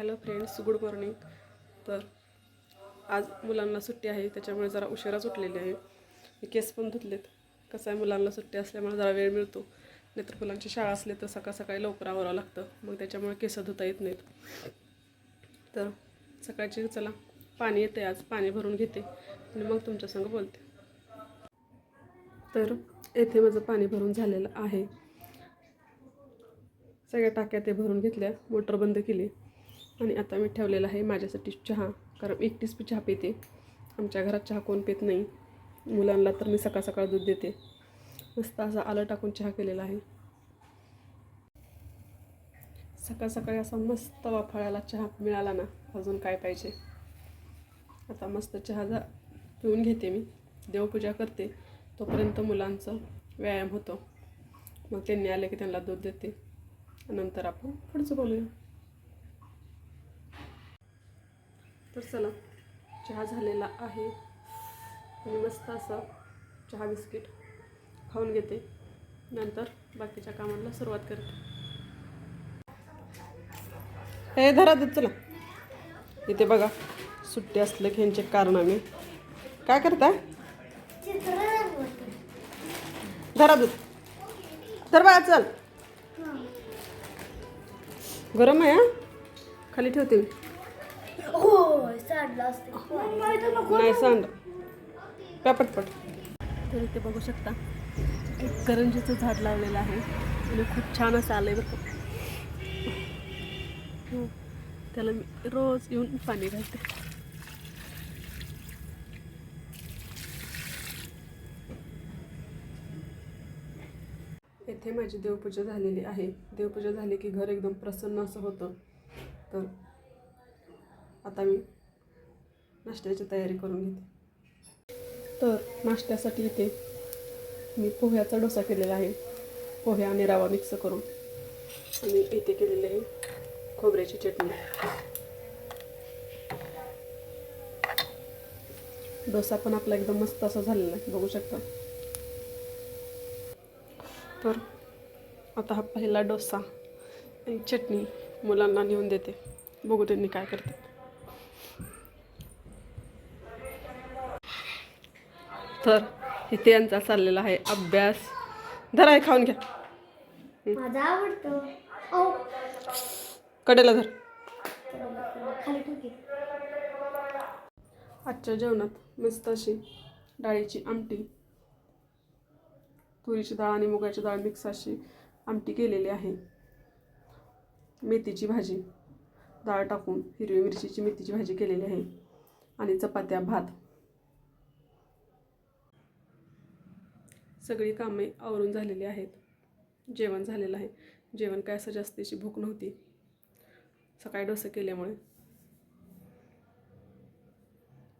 Hello friends good morning. तर आज मुलांना सुट्टी आहे त्याच्यामुळे जरा उशिराच उठलेली आहे. मी केस पण धुतलेत. कसं आहे मुलांना सुट्टी असल्यामुळे जरा वेळ मिळतो. नाहीतर मुलांची शाळा असली तर सकाळ सकाळी लवकर आवरावं लागतं. मग त्याच्यामुळे केस धुता येत नाहीत. तर सकाळची चला पाणी येते आज. पाणी भरून घेते आणि मग तुमच्यासंग बोलते. तर येथे माझं पाणी भरून झालेलं आहे. सगळ्या टाक्या ते भरून घेतल्या मोटर बंद केली. आणि आता मी ठेवलेला आहे माझ्यासाठी चहा कारण एकटीच मी चहा पिते. आमच्या घरात चहा कोण पित नाही. मुलांना तर मी सकाळ सकाळ दूध देते. मस्त असा आलं टाकून चहा केलेला आहे. सकाळ सकाळी असा मस्त वाफाळ्याला चहा मिळाला ना अजून काय पाहिजे? आता मस्त चहा जा पिऊन घेते मी. देवपूजा करते. तोपर्यंत मुलांचा व्यायाम होतो. मग त्यांनी आले की त्यांना दूध देते. नंतर आपण पुढचं बोलूया. तर चला चहा झालेला आहे. आणि मस्त असं चहा बिस्किट खाऊन घेते. नंतर बाकीच्या कामांना सुरुवात करते. हे धरा दूध चला. इथे बघा सुट्टी असले की ह्यांचे कारनामे काय करताय? धरा दूध. धर बघा चल. गरम आहे हा? खाली ठेवते मी. नाही सांड. पटपट. तर इथे बघू शकता एक करंजीचं झाड लावलेलं आहे. आणि खूप छान असं आलंय बरं का. हो. त्याला मी रोज येऊन पाणी घालते. येथे माझी देवपूजा झालेली आहे. देवपूजा झाली की घर एकदम प्रसन्न असं होतं. तर आता मी नाश्त्याची तयारी करून घेते. तर नाश्त्यासाठी इथे मी पोह्याचा डोसा केलेला आहे. पोहे आणि रवा मिक्स करून आणि इथे केलेले आहे खोबऱ्याची चटणी. डोसा पण आपला एकदम मस्त असा झालेला आहे बघू शकता. तर आता हा पहिला डोसा आणि चटणी मुलांना नेऊन देते. बघू त्यांनी काय करते तर इथे यांचा चाललेला आहे अभ्यास. धरा हे खाऊन घ्या. माझा आवडतो. ओ कडेला धर. आजच्या जेवणात मस्त अशी डाळीची आमटी तुरीची डाळ आणि मुगाची डाळ मिक्स अशी आमटी केलेली आहे. मेथीची भाजी डाळ टाकून हिरवी मिरचीची मेथीची भाजी केलेली आहे. आणि चपात्या भात. सगळी कामे आवरून झालेली आहेत. जेवण झालेलं आहे. जेवण काय असं जास्तीची भूक नव्हती. सकाळी डोसं केल्यामुळे.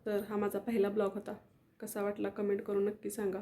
तर हा माझा पहिला ब्लॉग होता. कसा वाटला कमेंट करून नक्की सांगा.